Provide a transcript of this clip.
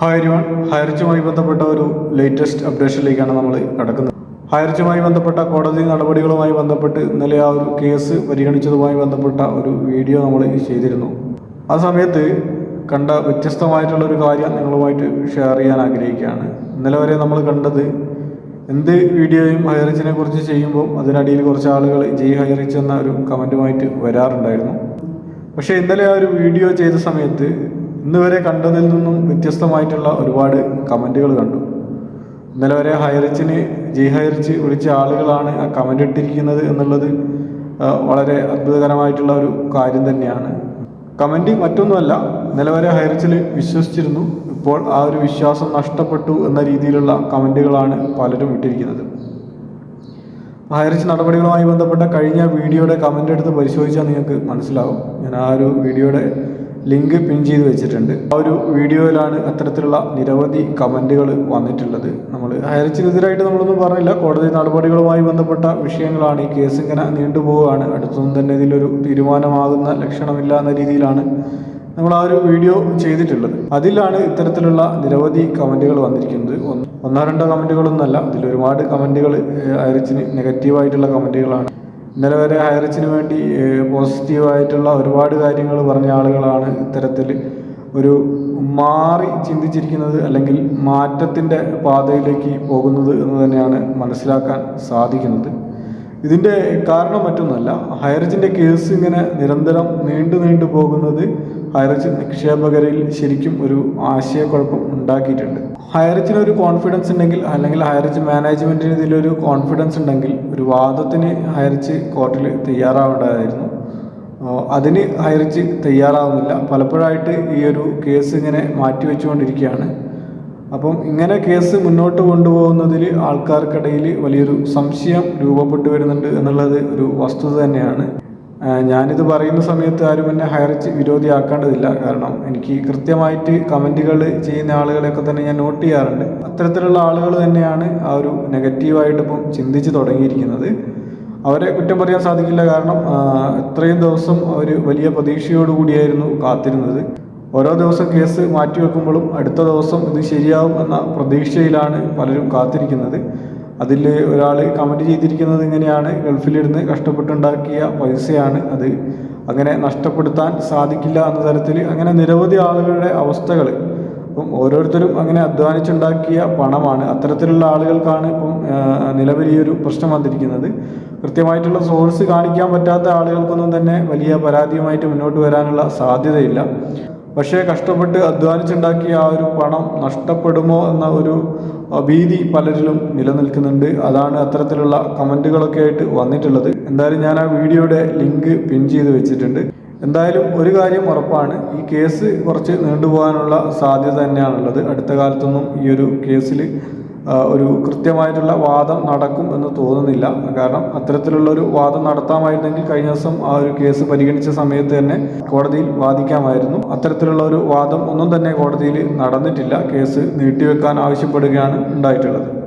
Hi one ഹയർച്ചുമായി ബന്ധപ്പെട്ട ഒരു latest അപ്ഡേഷനിലേക്കാണ് നമ്മൾ കടക്കുന്നത്. ഹയർച്ചുമായി ബന്ധപ്പെട്ട കോടതി നടപടികളുമായി ബന്ധപ്പെട്ട് ഇന്നലെ ആ ഒരു കേസ് പരിഗണിച്ചതുമായി ബന്ധപ്പെട്ട ഒരു വീഡിയോ നമ്മൾ ചെയ്തിരുന്നു. ആ സമയത്ത് കണ്ട വ്യത്യസ്തമായിട്ടുള്ള ഒരു കാര്യം നിങ്ങളുമായിട്ട് ഷെയർ ചെയ്യാൻ ആഗ്രഹിക്കുകയാണ്. ഇന്നലെ വരെ നമ്മൾ കണ്ടത് എന്ത് വീഡിയോയും ഹയറിച്ചിനെ കുറിച്ച് ചെയ്യുമ്പോൾ അതിനടിയിൽ കുറച്ച് ആളുകൾ ജയ് ഹയറിച്ച് എന്ന ഒരു കമന്റുമായിട്ട് വരാറുണ്ടായിരുന്നു. പക്ഷേ ഇന്നലെ ആ ഒരു വീഡിയോ ചെയ്ത സമയത്ത് ഇന്ന് വരെ കണ്ടതിൽ നിന്നും വ്യത്യസ്തമായിട്ടുള്ള ഒരുപാട് കമന്റുകൾ കണ്ടു. ഇന്നലെ വരെ ഹയറിച്ചിന് ജി ഹയറിച്ച് വിളിച്ച ആളുകളാണ് ആ കമന്റ് ഇട്ടിരിക്കുന്നത് എന്നുള്ളത് വളരെ അത്ഭുതകരമായിട്ടുള്ള ഒരു കാര്യം തന്നെയാണ്. കമന്റ് മറ്റൊന്നുമല്ല ഇന്നലെ വരെ ഹയറിച്ചിൽ വിശ്വസിച്ചിരുന്നു. ഇപ്പോൾ ആ ഒരു വിശ്വാസം നഷ്ടപ്പെട്ടു എന്ന രീതിയിലുള്ള കമന്റുകളാണ് പലരും ഇട്ടിരിക്കുന്നത്. ഹൈറിച്ച് നടപടികളുമായി ബന്ധപ്പെട്ട കഴിഞ്ഞ വീഡിയോയുടെ കമന്റ് എടുത്ത് പരിശോധിച്ചാൽ നിങ്ങൾക്ക് മനസ്സിലാവും. ഞാൻ ആ ഒരു വീഡിയോയുടെ ലിങ്ക് പിൻ ചെയ്ത് വെച്ചിട്ടുണ്ട്. ആ ഒരു വീഡിയോയിലാണ് അത്തരത്തിലുള്ള നിരവധി കമന്റുകൾ വന്നിട്ടുള്ളത്. നമ്മൾ ഹയറിച്ചിനെതിരായിട്ട് നമ്മളൊന്നും പറഞ്ഞില്ല. കോടതി നടപടികളുമായി ബന്ധപ്പെട്ട വിഷയങ്ങളാണ് ഈ കേസ് ഇങ്ങനെ നീണ്ടുപോവുകയാണ് അടുത്തൊന്നും തന്നെ ഇതിലൊരു തീരുമാനമാകുന്ന ലക്ഷണമില്ല എന്ന രീതിയിലാണ് നമ്മൾ ആ ഒരു വീഡിയോ ചെയ്തിട്ടുള്ളത്. അതിലാണ് ഇത്തരത്തിലുള്ള നിരവധി കമന്റുകൾ വന്നിരിക്കുന്നത്. ഒന്നോ രണ്ടോ കമന്റുകളൊന്നുമല്ല ഇതിൽ ഒരുപാട് കമന്റുകൾ അയച്ചിന് നെഗറ്റീവായിട്ടുള്ള കമന്റുകളാണ് ഇന്നലെ വരെ ഹയറിച്ചിന് വേണ്ടി പോസിറ്റീവായിട്ടുള്ള ഒരുപാട് കാര്യങ്ങൾ പറഞ്ഞ ആളുകളാണ് ഇത്തരത്തിൽ ഒരു മാറി ചിന്തിച്ചിരിക്കുന്നത് അല്ലെങ്കിൽ മാറ്റത്തിന്റെ പാതയിലേക്ക് പോകുന്നത് എന്ന് തന്നെയാണ് മനസ്സിലാക്കാൻ സാധിക്കുന്നത്. ഇതിന്റെ കാരണം മറ്റൊന്നല്ല ഹൈറേജിന്റെ കേസ് ഇങ്ങനെ നിരന്തരം നീണ്ടു നീണ്ടു പോകുന്നത് ഹൈറേജ് നിക്ഷേപകരിൽ ശരിക്കും ഒരു ആശയക്കുഴപ്പം ഉണ്ടാക്കിയിട്ടുണ്ട്. ഹൈറേജിന് ഒരു കോൺഫിഡൻസ് ഉണ്ടെങ്കിൽ അല്ലെങ്കിൽ ഹയറച്ച് മാനേജ്മെന്റിന് ഇതിലൊരു കോൺഫിഡൻസ് ഉണ്ടെങ്കിൽ ഒരു വാദത്തിന് ഹയറച്ച് കോർട്ടിൽ തയ്യാറാവേണ്ടതായിരുന്നു. അതിന് ഹയറച്ച് തയ്യാറാവുന്നില്ല. പലപ്പോഴായിട്ട് ഈ ഒരു കേസ് ഇങ്ങനെ മാറ്റിവെച്ചുകൊണ്ടിരിക്കുകയാണ്. അപ്പം ഇങ്ങനെ കേസ് മുന്നോട്ട് കൊണ്ടുപോകുന്നതിൽ ആൾക്കാർക്കിടയിൽ വലിയൊരു സംശയം രൂപപ്പെട്ടു വരുന്നുണ്ട് എന്നുള്ളത് ഒരു വസ്തുത തന്നെയാണ്. ഞാനിത് പറയുന്ന സമയത്ത് ആരും എന്നെ ഹയർ വിരോധിയാക്കേണ്ടതില്ല. കാരണം എനിക്ക് കൃത്യമായിട്ട് കമന്റുകൾ ചെയ്യുന്ന ആളുകളെയൊക്കെ തന്നെ ഞാൻ നോട്ട് ചെയ്യാറുണ്ട്. അത്തരത്തിലുള്ള ആളുകൾ തന്നെയാണ് ആ ഒരു നെഗറ്റീവായിട്ട് ഇപ്പം ചിന്തിച്ച് തുടങ്ങിയിരിക്കുന്നത്. അവരെ കുറ്റം പറയാൻ സാധിക്കില്ല. കാരണം ഇത്രയും ദിവസം അവർ വലിയ പ്രതീക്ഷയോടുകൂടിയായിരുന്നു കാത്തിരുന്നത്. ഓരോ ദിവസം കേസ് മാറ്റിവെക്കുമ്പോഴും അടുത്ത ദിവസം ഇത് ശരിയാവും എന്ന പ്രതീക്ഷയിലാണ് പലരും കാത്തിരിക്കുന്നത്. അതിൽ ഒരാൾ കമന്റ് ചെയ്തിരിക്കുന്നത് ഇങ്ങനെയാണ് ഗൾഫിലിരുന്ന് കഷ്ടപ്പെട്ടുണ്ടാക്കിയ പൈസയാണ് അത്. അങ്ങനെ നഷ്ടപ്പെടുത്താൻ സാധിക്കില്ല എന്ന തരത്തിൽ അങ്ങനെ നിരവധി ആളുകളുടെ അവസ്ഥകൾ. അപ്പം ഓരോരുത്തരും അങ്ങനെ അധ്വാനിച്ചുണ്ടാക്കിയ പണമാണ്. അത്തരത്തിലുള്ള ആളുകൾക്കാണ് ഇപ്പം നിലവിൽ ഈ ഒരു പ്രശ്നം വന്നിരിക്കുന്നത്. കൃത്യമായിട്ടുള്ള സോഴ്സ് കാണിക്കാൻ പറ്റാത്ത ആളുകൾക്കൊന്നും തന്നെ വലിയ പരാതിയുമായിട്ട് മുന്നോട്ട് വരാനുള്ള സാധ്യതയില്ല. പക്ഷേ കഷ്ടപ്പെട്ട് അധ്വാനിച്ചുണ്ടാക്കിയ ആ ഒരു പണം നഷ്ടപ്പെടുമോ എന്ന ഒരു ഭീതി പലരിലും നിലനിൽക്കുന്നുണ്ട്. അതാണ് അത്തരത്തിലുള്ള കമന്റുകളൊക്കെ ആയിട്ട് വന്നിട്ടുള്ളത്. എന്തായാലും ഞാൻ ആ വീഡിയോയുടെ ലിങ്ക് പിൻ ചെയ്ത് വെച്ചിട്ടുണ്ട്. എന്തായാലും ഒരു കാര്യം ഉറപ്പാണ്. ഈ കേസ് കുറച്ച് നീണ്ടുപോകാനുള്ള സാധ്യത തന്നെയാണുള്ളത്. അടുത്ത കാലത്തൊന്നും ഈ ഒരു കേസിൽ ഒരു കൃത്യമായിട്ടുള്ള വാദം നടക്കും എന്ന് തോന്നുന്നില്ല. കാരണം അത്തരത്തിലുള്ള ഒരു വാദം നടത്താമായിരുന്നെങ്കിൽ കഴിഞ്ഞ ദിവസം ആ ഒരു കേസ് പരിഗണിച്ച സമയത്ത് തന്നെ കോടതിയിൽ വാദിക്കാമായിരുന്നു. അത്തരത്തിലുള്ള ഒരു വാദം ഒന്നും തന്നെ കോടതിയിൽ നടന്നിട്ടില്ല. കേസ് നീട്ടിവെക്കാൻ ആവശ്യപ്പെടുകയാണ് ഉണ്ടായിട്ടുള്ളത്.